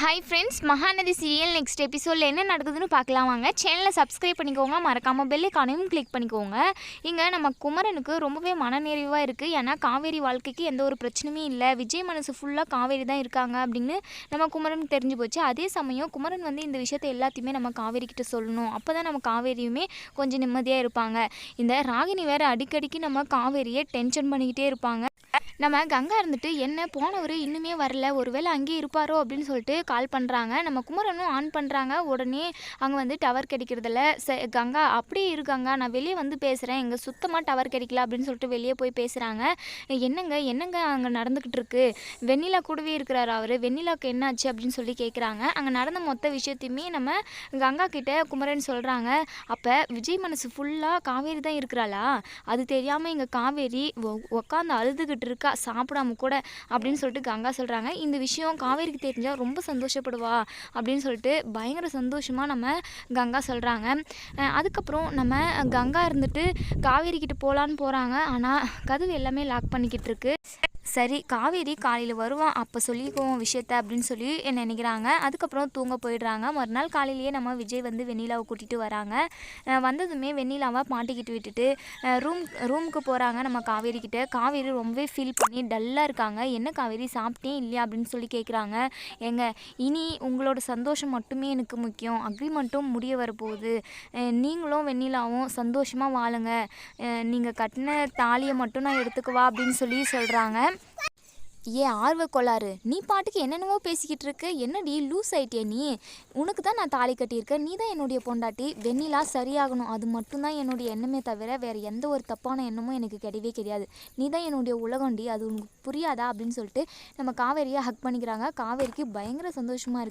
Hi friends Mahanadi serial next எபிசோடில் என்ன நடக்குதுன்னு பார்க்கலாம் வாங்க. சேனலை சப்ஸ்கிரைப் பண்ணிக்கோங்க மறக்காமல் பெல்லைக்கானையும் கிளிக் பண்ணிக்கோங்க. இங்கே நம்ம குமரனுக்கு ரொம்பவே மனநிறைவாக இருக்குது ஏன்னா காவேரி வாழ்க்கைக்கு எந்த ஒரு பிரச்சனையுமே இல்லை. விஜய் மனசு ஃபுல்லாக காவேரி தான் இருக்காங்க அப்படின்னு நம்ம குமரனுக்கு தெரிஞ்சு போச்சு. அதே சமயம் குமரன் வந்து இந்த விஷயத்தை எல்லாத்தையுமே நம்ம காவேரி கிட்ட சொல்லணும். அப்போ தான் நம்ம காவேரியுமே கொஞ்சம் நிம்மதியாக இருப்பாங்க. இந்த ராகினி வேறு அடிக்கடிக்கு நம்ம காவேரியை டென்ஷன் பண்ணிக்கிட்டே இருப்பாங்க. நம்ம கங்கா இருந்துட்டு என்ன போனவர் இன்னுமே வரல. ஒருவேளை அங்கேயே இருப்பாரோ? அப்படின்னு சொல்லிட்டு கால் பண்ணுறாங்க நம்ம குமரனும் ஆன் பண்ணுறாங்க உடனே அங்கே வந்து டவர் கிடைக்கிறதில்ல. ச கங்கா அப்படியே இருக்காங்க நான் வெளியே வந்து பேசுகிறேன் இங்கே சுத்தமாக டவர் கிடைக்கல. அப்படின்னு சொல்லிட்டு வெளியே போய் பேசுகிறாங்க என்னங்க என்னங்க அங்கே நடந்துக்கிட்டு இருக்கு? வெண்ணிலா கூடவே இருக்கிறாரு அவர். வெண்ணிலாவுக்கு என்னாச்சு? அப்படின்னு சொல்லி கேட்குறாங்க அங்கே நடந்த மொத்த விஷயத்தையுமே நம்ம கங்கா கிட்ட குமரன் சொல்கிறாங்க அப்போ விஜய் மனசு ஃபுல்லாக காவேரி தான் இருக்கிறாளா? அது தெரியாமல் இங்கே காவேரி உக்காந்து அழுதுகிட்டு இருக்கா? சாப்பிடாம கூட அப்படின்னு சொல்லிட்டு கங்கா சொல்கிறாங்க இந்த விஷயம் காவேரிக்கு தெரிஞ்சால் ரொம்ப சந்தோஷப்படுவா அப்படின்னு சொல்லிட்டு பயங்கர சந்தோஷமாக நம்ம கங்கா சொல்கிறாங்க அதுக்கப்புறம் நம்ம கங்கா இருந்துட்டு காவேரி கிட்ட போகலான்னு போகிறாங்க ஆனால் கதவு எல்லாமே லாக் பண்ணிக்கிட்டு இருக்கு. சரி காவேரி காலையில் வருவான் அப்போ சொல்லிக்குவோம் விஷயத்த அப்படின்னு சொல்லி நினைக்கிறாங்க. அதுக்கப்புறம் தூங்க போயிடுறாங்க. மறுநாள் காலையிலேயே நம்ம விஜய் வந்து வெண்ணிலாவை கூட்டிகிட்டு வராங்க. வந்ததுமே வெண்ணிலாவை மாட்டிக்கிட்டு விட்டுட்டு ரூம் ரூமுக்கு போகிறாங்க நம்ம காவேரி கிட்ட. காவேரி ரொம்பவே ஃபீல் பண்ணி டல்லாக இருக்காங்க. என்ன காவேரி சாப்பிட்டே இல்லையா? அப்படின்னு சொல்லி கேட்குறாங்க ஏங்க இனி உங்களோட சந்தோஷம் மட்டுமே எனக்கு முக்கியம். அக்ரிமெண்ட்டும் முடிய வரப்போகுது. நீங்களும் வெண்ணிலாவும் சந்தோஷமாக வாழுங்க. நீங்கள் கட்டின தாலியை மட்டும் நான் எடுத்துக்குவா? அப்படின்னு சொல்லி சொல்கிறாங்க ஏ ஆர்வ கோளாறு. நீ பாட்டுக்கு என்னென்னவோ பேசிக்கிட்டு இருக்க. என்னடி லூஸ் ஆயிட்டியா நீ? உனக்கு தான் நான் தாலி கட்டியிருக்கேன் நீ தான் என்னுடைய பொண்டாட்டி. வெண்ணிலா சரியாகணும். அது மட்டும்தான் என்னுடைய எண்ணமே தவிர வேறு எந்த ஒரு தப்பான எண்ணமும் எனக்கு கிடையவே கிடையாது. நீ தான் என்னுடைய உலகண்டி அது உனக்கு புரியாதா அப்படின்னு சொல்லிட்டு நம்ம காவேரியை ஹக் பண்ணிக்கிறாங்க. காவேரிக்கு பயங்கர சந்தோஷமாக இருக்குது